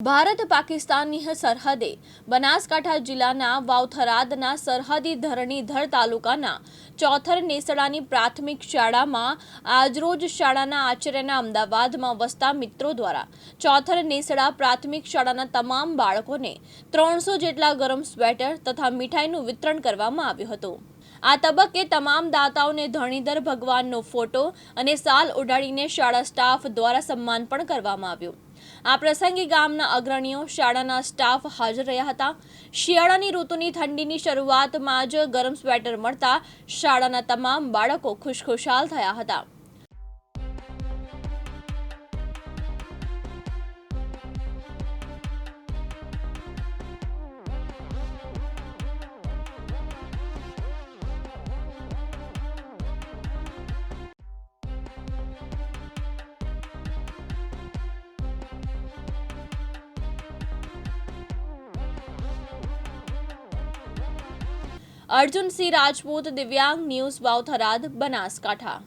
ભારત પાકિસ્તાનની સરહદે બનાસકાંઠા જિલ્લાના વાવથરાદના સરહદી ધરણીધર તાલુકાના ચોથર નેસડાની પ્રાથમિક શાળામાં આજરોજ શાળાના આચાર્યના અમદાવાદમાં વસતા મિત્રો દ્વારા ચોથર નેસડા પ્રાથમિક શાળાના તમામ બાળકોને ત્રણસો જેટલા ગરમ સ્વેટર તથા મીઠાઈનું વિતરણ કરવામાં આવ્યું હતું. આ તબક્કે તમામ દાતાઓને ધરણીધર ભગવાનનો ફોટો અને સાલ ઉડાડીને શાળા સ્ટાફ દ્વારા સન્માન પણ કરવામાં આવ્યું. આ પ્રસંગે ગામના અગ્રણીઓ, શાળાના સ્ટાફ હાજર રહ્યા હતા. શિયાળાની ઋતુની ઠંડીની શરૂઆતમાં જ ગરમ સ્વેટર મળતા શાળાના તમામ બાળકો ખુશખુશાલ થયા હતા. અર્જુનસિંહ રાજપૂત દિવ્યાંગ ન્યૂઝ વાવથરાદ બનાસકાંઠા.